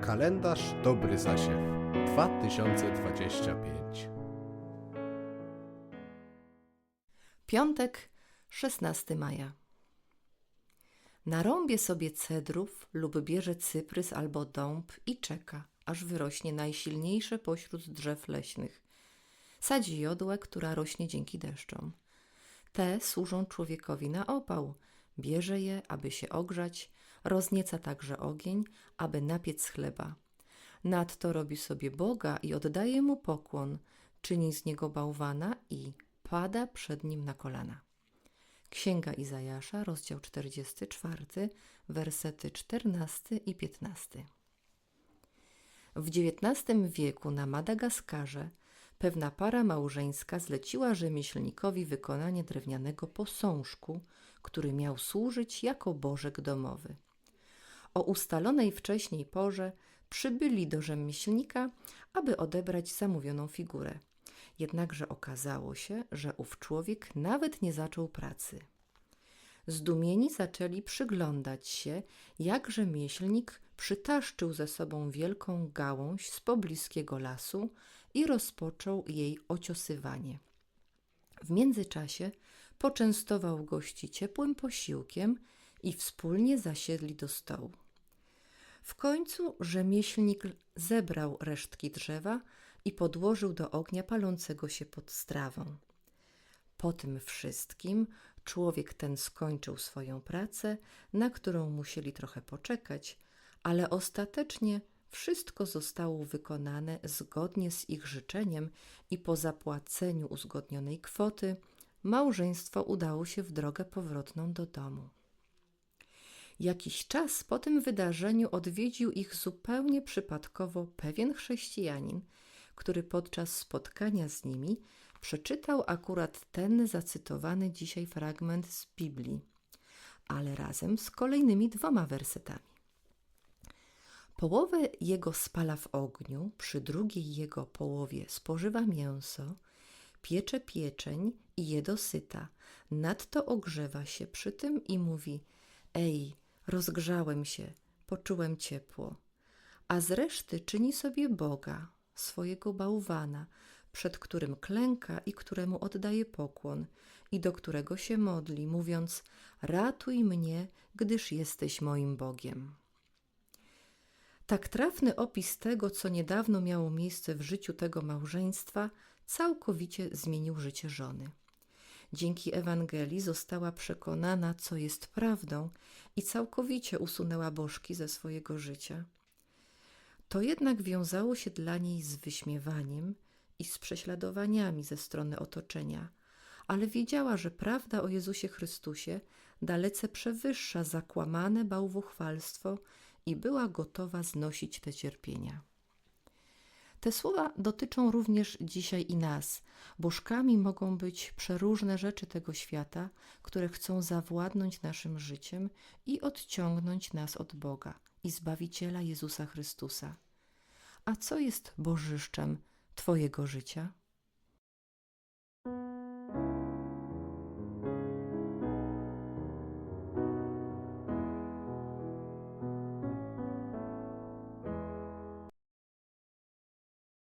Kalendarz Dobry Zasiew 2025 Piątek, 16 maja. Narąbie sobie cedrów lub bierze cyprys albo dąb i czeka, aż wyrośnie najsilniejsze pośród drzew leśnych. Sadzi jodłę, która rośnie dzięki deszczom. Te służą człowiekowi na opał. Bierze je, aby się ogrzać, roznieca także ogień, aby napiec chleba. Nadto robi sobie Boga i oddaje mu pokłon, czyni z niego bałwana i pada przed nim na kolana. Księga Izajasza, rozdział 44, wersety 14 i 15. W XIX wieku na Madagaskarze pewna para małżeńska zleciła rzemieślnikowi wykonanie drewnianego posążku, który miał służyć jako bożek domowy. O ustalonej wcześniej porze przybyli do rzemieślnika, aby odebrać zamówioną figurę. Jednakże okazało się, że ów człowiek nawet nie zaczął pracy. Zdumieni zaczęli przyglądać się, jak rzemieślnik przytaszczył ze sobą wielką gałąź z pobliskiego lasu i rozpoczął jej ociosywanie. W międzyczasie poczęstował gości ciepłym posiłkiem i wspólnie zasiedli do stołu. W końcu rzemieślnik zebrał resztki drzewa i podłożył do ognia palącego się pod strawą. Po tym wszystkim człowiek ten skończył swoją pracę, na którą musieli trochę poczekać, ale ostatecznie wszystko zostało wykonane zgodnie z ich życzeniem i po zapłaceniu uzgodnionej kwoty małżeństwo udało się w drogę powrotną do domu. Jakiś czas po tym wydarzeniu odwiedził ich zupełnie przypadkowo pewien chrześcijanin, który podczas spotkania z nimi przeczytał akurat ten zacytowany dzisiaj fragment z Biblii, ale razem z kolejnymi dwoma wersetami. Połowę jego spala w ogniu, przy drugiej jego połowie spożywa mięso, piecze pieczeń i je dosyta. Nadto ogrzewa się przy tym i mówi: Ej, rozgrzałem się, poczułem ciepło. A z reszty czyni sobie Boga, swojego bałwana, przed którym klęka i któremu oddaje pokłon, i do którego się modli, mówiąc: Ratuj mnie, gdyż jesteś moim Bogiem. Tak trafny opis tego, co niedawno miało miejsce w życiu tego małżeństwa, całkowicie zmienił życie żony. Dzięki Ewangelii została przekonana, co jest prawdą i całkowicie usunęła bożki ze swojego życia. To jednak wiązało się dla niej z wyśmiewaniem i z prześladowaniami ze strony otoczenia, ale wiedziała, że prawda o Jezusie Chrystusie dalece przewyższa zakłamane bałwochwalstwo i była gotowa znosić te cierpienia. Te słowa dotyczą również dzisiaj i nas. Bożkami mogą być przeróżne rzeczy tego świata, które chcą zawładnąć naszym życiem i odciągnąć nas od Boga i Zbawiciela Jezusa Chrystusa. A co jest bożyszczem Twojego życia?